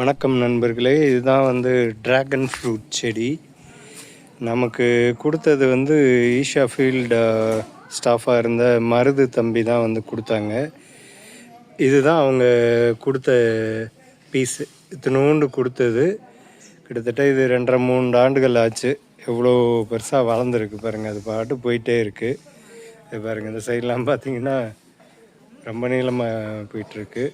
வணக்கம் நண்பர்களே இதுதான் வந்து ட்ராகன் ஃப்ரூட் செடி. நமக்கு கொடுத்தது வந்து ஈஷா ஃபீல்டு ஸ்டாஃபாக இருந்த மருது தம்பி தான் வந்து கொடுத்தாங்க. இதுதான் அவங்க கொடுத்த பீஸு இத்தினூண்டு கொடுத்தது. கிட்டத்தட்ட இது ரெண்டரை மூணு ஆண்டுகள் ஆச்சு. எவ்வளோ பெருசாக வளர்ந்துருக்கு பாருங்கள் அது பாட்டு போயிட்டே இருக்குது இது பாருங்கள் இந்த சைட்லாம் பார்த்தீங்கன்னா ரொம்ப நீளமாக போயிட்டுருக்கு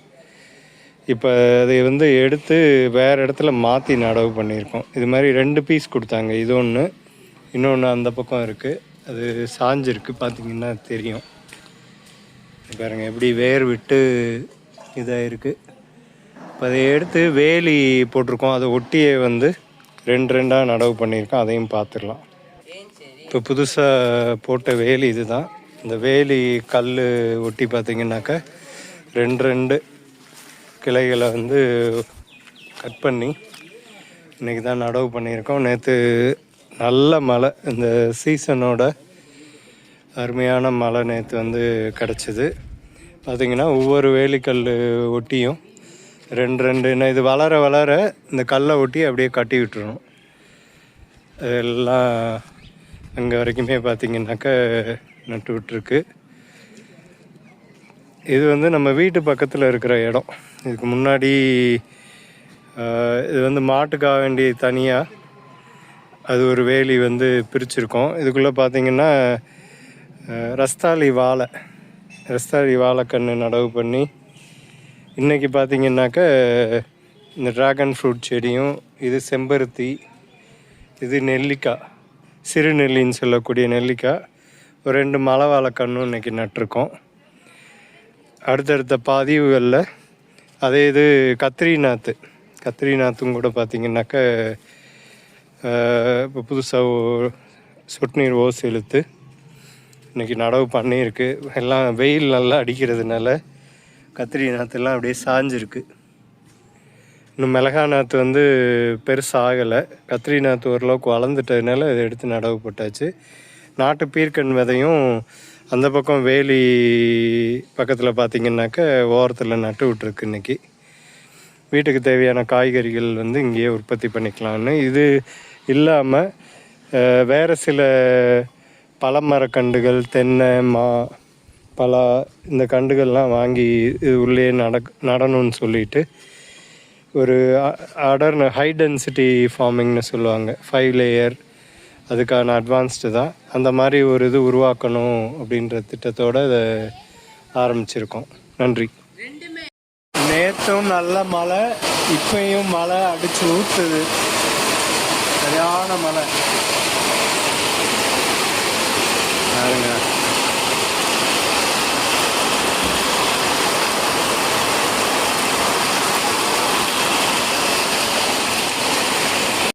இப்போ அதை வந்து எடுத்து வேறு இடத்துல மாற்றி நடவு பண்ணியிருக்கோம். இது மாதிரி ரெண்டு பீஸ் கொடுத்தாங்க. இது ஒன்று இன்னொன்று அந்த பக்கம் இருக்குது அது சாஞ்சிருக்கு பார்த்தீங்கன்னா தெரியும். பாருங்கள் எப்படி வேர் விட்டு இதாக இருக்குது இப்போ அதை எடுத்து வேலி போட்டிருக்கோம். அதை ஒட்டியே வந்து ரெண்டு ரெண்டாக நடவு பண்ணியிருக்கோம். அதையும் பார்த்துடலாம் இப்போ புதுசாக போட்ட வேலி இதுதான். இந்த வேலி கல் ஒட்டி பார்த்தீங்கன்னாக்கா ரெண்டு ரெண்டு கிளைகளை வந்து கட் பண்ணி இன்றைக்கி தான் நடவு பண்ணியிருக்கோம். நேற்று நல்ல மழை இந்த சீசனோட அருமையான மழை நேற்று வந்து கிடச்சிது. பார்த்திங்கன்னா ஒவ்வொரு வேலிக்கல் ஒட்டியும் ரெண்டு ரெண்டு என்ன இது வளர வளர இந்த கல்லை ஒட்டி அப்படியே கட்டி விட்டுறணும். எல்லாம் அங்கே வரைக்குமே பார்த்திங்கனாக்கா நட்டு விட்டுருக்கு. இது வந்து நம்ம வீட்டு பக்கத்தில் இருக்கிற இடம். இதுக்கு முன்னாடி இது வந்து மாட்டுக்காக வேண்டி தனியாக அது ஒரு வேலி வந்து பிரிச்சிருக்கோம். இதுக்குள்ளே பார்த்தீங்கன்னா ரஸ்தாலி ரஸ்தாளி வாழை ரஸ்தாளி வாழைக்கன்று நடவு பண்ணி இன்றைக்கி பார்த்திங்கன்னாக்க இந்த ட்ராகன் ஃப்ரூட் செடியும் இது செம்பருத்தி இது நெல்லிக்காய் சிறு நெல்லின்னு சொல்லக்கூடிய நெல்லிக்காய் ஒரு ரெண்டு மலை வாழைக்கன்றும் இன்றைக்கி நட்டிருக்கோம். அடுத்தடுத்த பதிவுகளில் அதே இது கத்திரி நாற்று கத்திரி நாற்றும் கூட பார்த்தீங்கன்னாக்க இப்போ புதுசாக சொட்டு நீர் ஓஸ் இழுத்து இன்றைக்கி நடவு பண்ணியிருக்கு. எல்லாம் வெயில் நல்லா அடிக்கிறதுனால கத்திரி நாற்றுலாம் அப்படியே சாஞ்சிருக்கு. இன்னும் மிளகா நாற்று வந்து பெருசாக ஆகலை. கத்திரி நாற்று ஓரளவுக்கு வளர்ந்துட்டதுனால இதை எடுத்து நடவு போட்டாச்சு. நாட்டு பீர்க்கன் விதையும் அந்த பக்கம் வேலி பக்கத்தில் பார்த்தீங்கன்னாக்க ஓரத்தில் நட்டு விட்ருக்கு இன்னைக்கு. வீட்டுக்கு தேவையான காய்கறிகள் வந்து இங்கேயே உற்பத்தி பண்ணிக்கலாம்னு. இது இல்லாமல் வேறு சில பழமரக்கண்டுகள் தென்னை மா பலா இந்த கண்டுகள்லாம் வாங்கி இது உள்ளே நட நடணும்னு சொல்லிட்டு ஒரு அடர் ஹை டென்சிட்டி ஃபார்மிங்னு சொல்லுவாங்க. ஃபைவ் லேயர் அதுக்கான அட்வான்ஸ்டு தான். அந்த மாதிரி ஒரு இது உருவாக்கணும் அப்படின்ற திட்டத்தோடு இதை ஆரம்பிச்சிருக்கோம். நன்றி. நேற்றும் நல்ல மழை இப்பயும் மழை அடிச்சு ஊத்துது. சரியான மழை.